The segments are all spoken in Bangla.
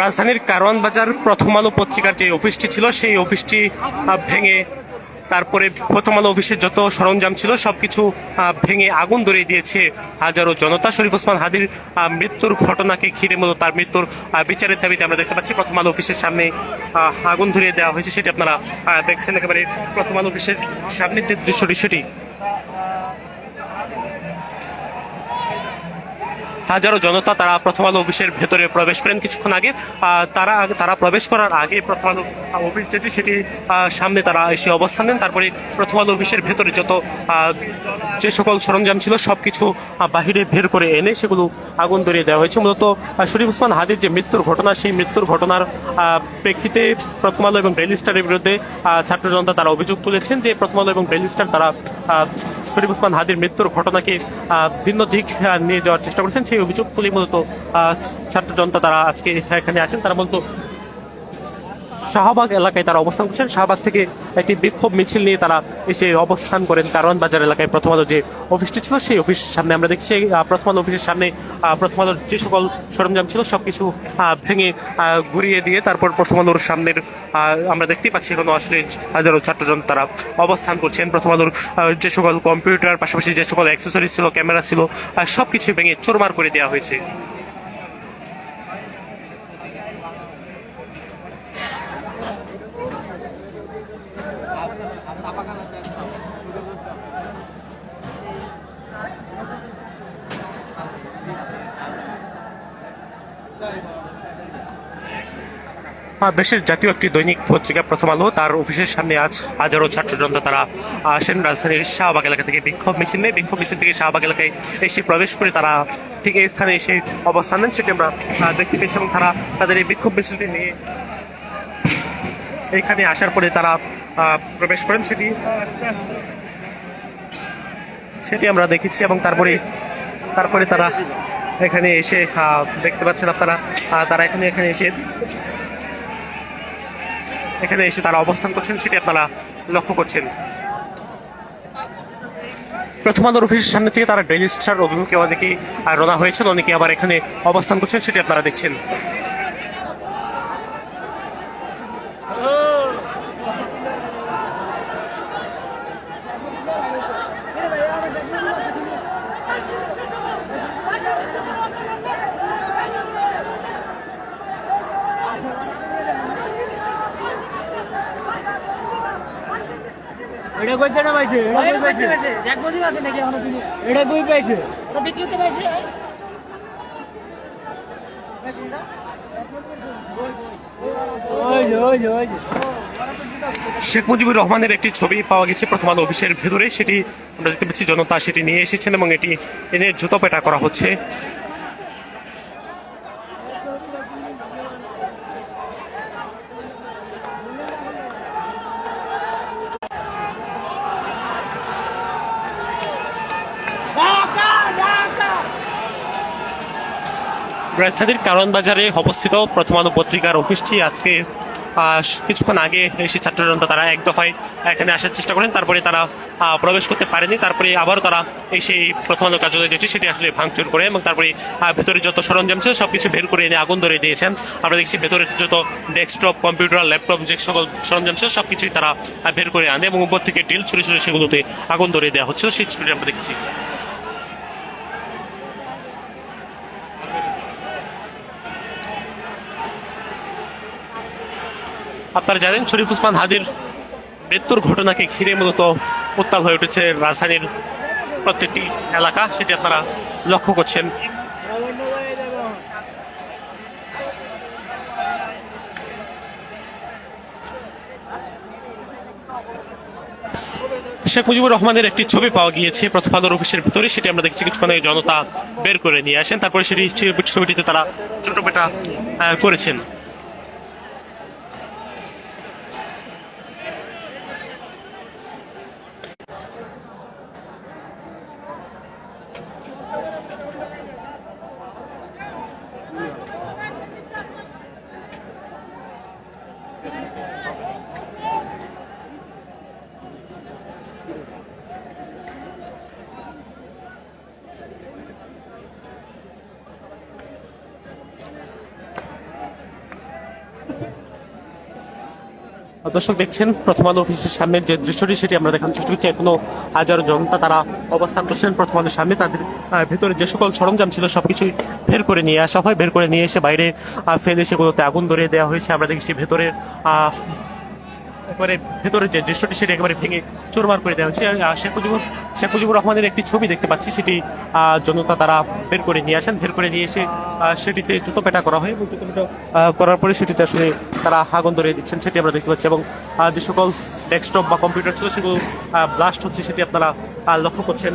রাজধানীর কারওয়ান বাজার প্রথম আলো পত্রিকার যে অফিসটি ছিল, সেই অফিসটি ভেঙে তারপরে প্রথম আলো অফিসের যত সরঞ্জাম ছিল, সবকিছু ভেঙে আগুন ধরিয়ে দিয়েছে হাজারো জনতা। শরীফ ওসমান হাদির মৃত্যুর ঘটনাকে ঘিরে মূলত তার মৃত্যুর বিচারের দাবিতে আমরা দেখতে পাচ্ছি। প্রথম আলো অফিসের সামনে আগুন ধরিয়ে দেওয়া হয়েছে, সেটি আপনারা দেখছেন একেবারে প্রথম আলো অফিসের সামনের যে দৃশ্য, দৃশ্যটি। হাজারো জনতা তারা প্রথম আলো অফিসের ভেতরে প্রবেশ করেন। কিছুক্ষণ আগে তারা তারা প্রবেশ করার আগে প্রথম আলো অফিস যেটি সেটি সামনে তারা এসে অবস্থান নেন। তারপরে প্রথম আলো অফিসের ভেতরে যত যে সকল সরঞ্জাম ছিল সবকিছু আহ, বাহিরে বের করে এনে সেগুলো আগুন ধরিয়ে দেওয়া হয়েছে। মূলত শরীফ উসমান হাদির যে মৃত্যুর ঘটনা সেই মৃত্যুর ঘটনার প্রেক্ষিতে প্রথম আলো এবং ডেইলি বিরুদ্ধে ছাত্র জনতা তারা অভিযোগ তুলেছেন যে প্রথম আলো এবং ডেইলি তারা শরীফ উসমান হাদির মৃত্যুর ঘটনাকে ভিন্ন দিক নিয়ে যাওয়ার চেষ্টা করেছেন। সেই অভিযোগগুলি মূলত ছাত্র জনতা তারা আজকে এখানে আসেন। তারা বলতো শাহবাগ এলাকায় তারা অবস্থান করছেন। শাহবাগ থেকে একটি বিক্ষোভ মিছিল নিয়ে তারা এসে অবস্থান করেন। কারওয়ান বাজার এলাকায় প্রথম আলো যে অফিসটি ছিল সেই অফিস সামনে আমরা দেখছি প্রথম অফিসের সামনে প্রথম যে সকল সরঞ্জাম ছিল সবকিছু আহ, ভেঙে ঘুরিয়ে দিয়ে তারপর প্রথম আলোর সামনের আমরা দেখতেই পাচ্ছি এখনও আসলে হাজারো ছাত্রজন তারা অবস্থান করছেন। প্রথম আলোর যে সকল কম্পিউটার পাশাপাশি যে সকল অ্যাক্সেসরিজ ছিল ক্যামেরা ছিল আহ, সবকিছু ভেঙে চোরমার করে দেওয়া হয়েছে। দেশের জাতীয় একটি দৈনিক পত্রিকা প্রথম আলো, তার অফিসের সামনে আজ হাজারো ছাত্র জনতা তারা আসেন রাজধানীর শাহবাগ এলাকা থেকে বিক্ষোভ মিছিল। নেই বিক্ষোভ মিছিল থেকে শাহবাগ এলাকায় এসে প্রবেশ করে তারা ঠিক এই স্থানে এসে অবস্থান নেন, সেটি আমরা দেখতে পেয়েছি এবং তারা তাদের এই বিক্ষোভ মিছিলটি নিয়ে এখানে আসার পরে তারা প্রবেশ করেন, সেটি সেটি আমরা দেখেছি এবং তারপরে তারপরে তারা এখানে এসে দেখতে পাচ্ছেন আপনারা তারা এখানে এখানে এসে এখানে এসে তারা অবস্থান করছেন, সেটি আপনারা লক্ষ্য করছেন। প্রথম আলোর অফিসের সামনে থেকে তারা ডেইলি স্টার অভিমুখে অনেকে রোনা হয়েছেন অনেকে আবার এখানে অবস্থান করছেন, সেটি আপনারা দেখছেন। না পাইছে এটা পাইছে এক বছর আছে নাকি এখনও এটা কই পাইছে। বিক্রি করতে পারছে ওই যে ওই যে ওই যে শেখ মুজিবুর রহমানের একটি ছবি পাওয়া গেছে প্রথম আলো অফিসের ভেতরে। সেটি আমরা দেখতে পাচ্ছি জনতা সেটি নিয়ে এসেছেন এবং এটি এনে জুতো পেটা করা হচ্ছে। রাজধানীর কারণ বাজারে অবস্থিত প্রথম আলো পত্রিকার অফিসটি আজকে কিছুক্ষণ আগে এসে ছাত্র জনতা তারা এক দফায় এখানে আসার চেষ্টা করেন। তারপরে তারা প্রবেশ করতে পারেনি। তারপরে আবারও তারা এসে প্রথম আলো কার্যালয় যেটি সেটি আসলে ভাঙচুর করে এবং তারপরে ভেতরে যত সরঞ্জাম ছিল সবকিছু বের করে এনে আগুন ধরে দিয়েছেন। আমরা দেখছি ভেতরে যত ডেস্কটপ, কম্পিউটার, ল্যাপটপ যে সকল সরঞ্জাম ছিল সবকিছুই তারা বের করে আনে এবং উপর থেকে ডিল ছুড়ে ছুড়ে সেগুলোতে আগুন ধরে দেওয়া হচ্ছিল। সেই ছবিটি আমরা দেখছি। আপনারা জানেন শরীফ উসমান হাদির মৃত্যুর ঘটনাকে ঘিরে মূলত উত্তাল হয়ে উঠেছে রাজধানীর প্রত্যেকটি এলাকা সেটি আপনারা লক্ষ্য করছেন। শেখ মুজিবুর রহমানের একটি ছবি পাওয়া গিয়েছে প্রথম আলোর অফিসের ভিতরে সেটি আমরা দেখছি কিছুক্ষণ জনতা বের করে নিয়ে আসেন তারপরে সেটি ছবিটিতে তারা আহ, করেছেন। দর্শক দেখছেন, প্রথম আলো অফিসের সামনে যে দৃশ্যটি, সেটি আমরা দেখানোর চেষ্টা করছি। এখনও হাজারো জনতা তারা অবস্থান করছেন প্রথম আলোর সামনে। তাদের ভেতরে যে সকল সরঞ্জাম ছিল, সবকিছুই বের করে নিয়ে আসা হয়। বের করে নিয়ে এসে বাইরে ফেলে সেগুলোতে আগুন ধরিয়ে দেওয়া হয়েছে। আমরা দেখছি ভেতরের একেবারে ভেতরের যে দৃশ্যটি সেটি একেবারে ভেঙে চোরমার করে দেওয়া হচ্ছে। শেখ মুজিবুর শেখ মুজিবুর রহমানের একটি ছবি দেখতে পাচ্ছি। সেটি জনতা তারা বের করে নিয়ে আসেন। বের করে নিয়ে এসে সেটিতে জুতো পেটা করা হয় এবং জুতো পেটা করার পরে সেটিতে আসলে তারা আগুন ধরিয়ে দিচ্ছেন, সেটি আমরা দেখতে পাচ্ছি। এবং যে সকল ডেস্কটপ বা কম্পিউটার ছিল সেগুলো ব্লাস্ট হচ্ছে, সেটি আপনারা লক্ষ্য করছেন।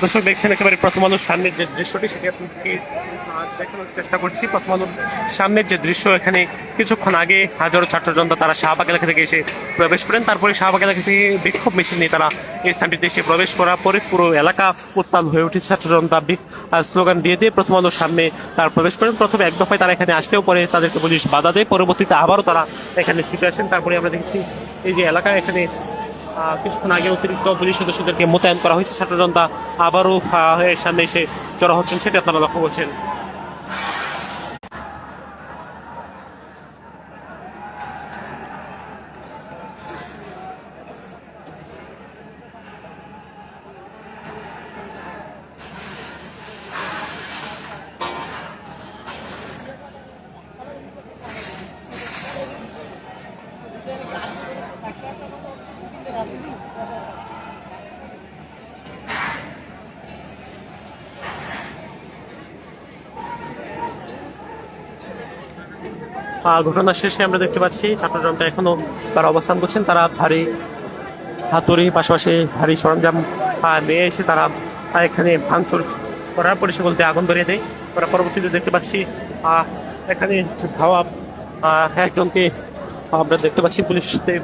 দর্শক দেখছেন একেবারে প্রথম আলোর সামনের যে দৃশ্যটি সেটি আপনাদেরকে আহ, দেখানোর চেষ্টা করছি। প্রথম আলোর সামনের যে দৃশ্য এখানে কিছুক্ষণ আগে হাজারো ছাত্র জনতা তারা শাহবাগ এলাকা থেকে এসে প্রবেশ করেন। তারপরে শাহবাগ এলাকা থেকে বিক্ষোভ মিছিল নিয়ে তারা এই স্থানটিতে এসে প্রবেশ করার পরে পুরো এলাকা উত্তাল হয়ে উঠেছে। ছাত্র জনতা বিক- স্লোগান দিয়ে দিয়ে প্রথম আলোর সামনে তারা প্রবেশ করেন। প্রথমে এক দফায় তারা এখানে আসলেও পরে তাদেরকে পুলিশ বাধা দেয়। পরবর্তীতে আবারও তারা এখানে ছুটে আসেন। তারপরে আমরা দেখছি এই যে এলাকা এখানে কিছুক্ষণ আগে অতিরিক্ত পুলিশ সদস্যদেরকে মোতায়েন করা হয়েছে। ছাত্র জনতা আবারও এর সামনে এসে জড়ো হচ্ছেন সেটা আপনারা লক্ষ্য করছেন। আহ, ঘটনা শেষে আমরা দেখতে পাচ্ছি ছাত্র জনতা এখনও তারা অবস্থান করছেন। তারা ভারী হাতুড়ি, পাশাপাশি ভারী সরঞ্জাম নিয়ে এসে তারা এখানে ভাঙচুর করার পরে সেগুলোতে আগুন ধরিয়ে দেয়। আমরা পরবর্তীতে দেখতে পাচ্ছি এখানে ধাওয়া একজনকে আমরা দেখতে পাচ্ছি পুলিশের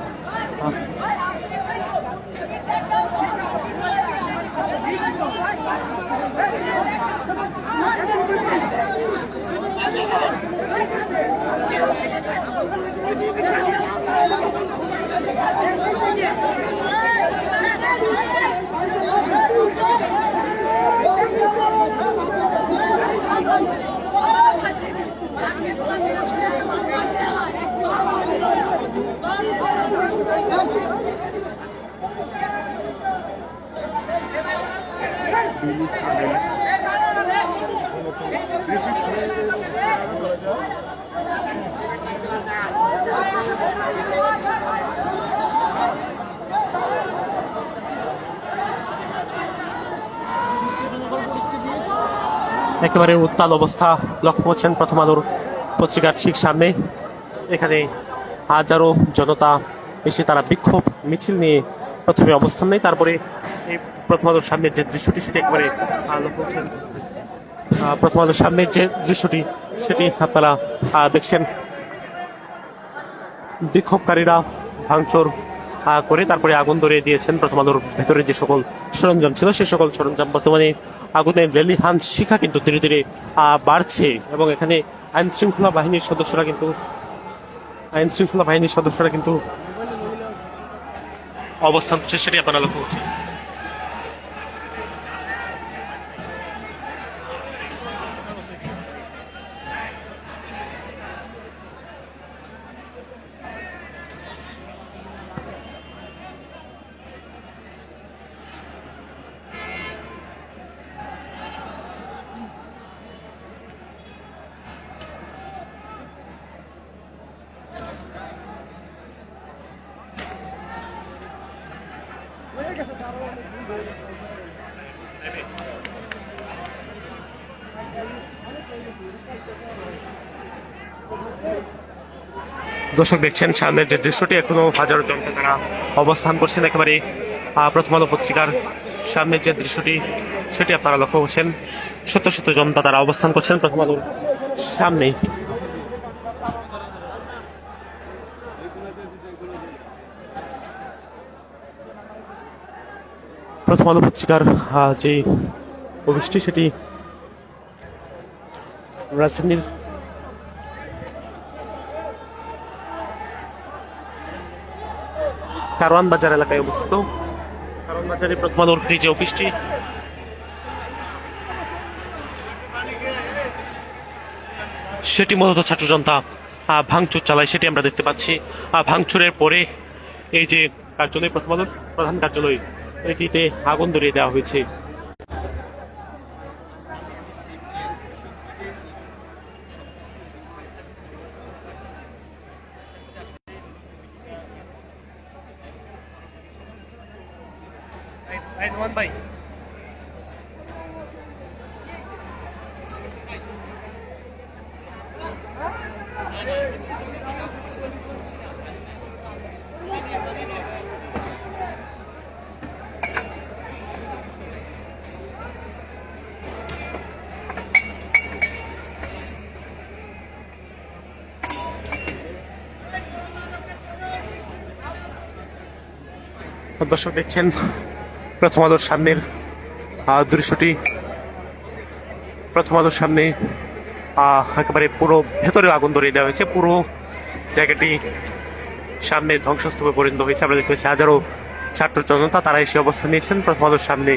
একেবারে উত্তাল অবস্থা, লক্ষ্য করছেন প্রথম আলোর পত্রিকার ঠিক সামনে। এখানে হাজারো জনতা এসে তারা বিক্ষোভ মিছিল নিয়ে প্রথমে অবস্থান নেয়, তারপরে এই প্রথম আলোর সামনের যে দৃশ্যটি সেটি একেবারে লক্ষ্য করছেন প্রথম আলোর সামনের যে দৃশ্যটি সেটি আপনারা দেখছেন। বিক্ষোভকারীরা ভাঙচুর করে তারপরে আগুন ধরিয়ে দিয়েছেন। প্রথম আলোর ভেতরে যে সকল সরঞ্জাম ছিল, সে সকল সরঞ্জাম বর্তমানে আগুনের রেলি হান শিখা কিন্তু ধীরে ধীরে বাড়ছে এবং এখানে আইন শৃঙ্খলা বাহিনীর সদস্যরা কিন্তু, আইন শৃঙ্খলা বাহিনীর সদস্যরা কিন্তু অবস্থান সেটি আপনারা লক্ষ্য করছেন। দর্শক দেখছেন, সামনের যে দৃশ্যটি, এখনও হাজারো জনতা তারা অবস্থান করছেন একেবারে প্রথম আলো পত্রিকার সামনের যে দৃশ্যটি, সেটি আপনারা লক্ষ্য করছেন। শত শত জনতা তারা অবস্থান করছেন প্রথম আলোর সামনেই। প্রথম আলো পত্রিকার যে অফিসটি সেটি রাজধানীর কারওয়ান বাজার এলাকায় অবস্থিত। কারওয়ান বাজারে প্রথম এই যে অফিসটি। সেটি মূলত ছাত্র জনতা ভাঙচুর চালায়, সেটি আমরা দেখতে পাচ্ছি। ভাঙচুরের পরে এই যে কার্যালয় প্রথম আলোর প্রধান কার্যালয়, এটিতে আগুন ধরিয়ে দেওয়া হয়েছে। ভাই দর্শক দেখছেন প্রথম আলোর সামনের দৃশ্যটি। প্রথম আলোর সামনে একেবারে পুরো ভেতরে আগুন ধরিয়ে দেওয়া হয়েছে। পুরো জায়গাটি সামনে ধ্বংসস্তূপে পরিণত হয়েছে। আমরা দেখতে পাচ্ছি হাজারো ছাত্র জনতা তারা এসে অবস্থান নিয়েছেন। প্রথম আলোর সামনে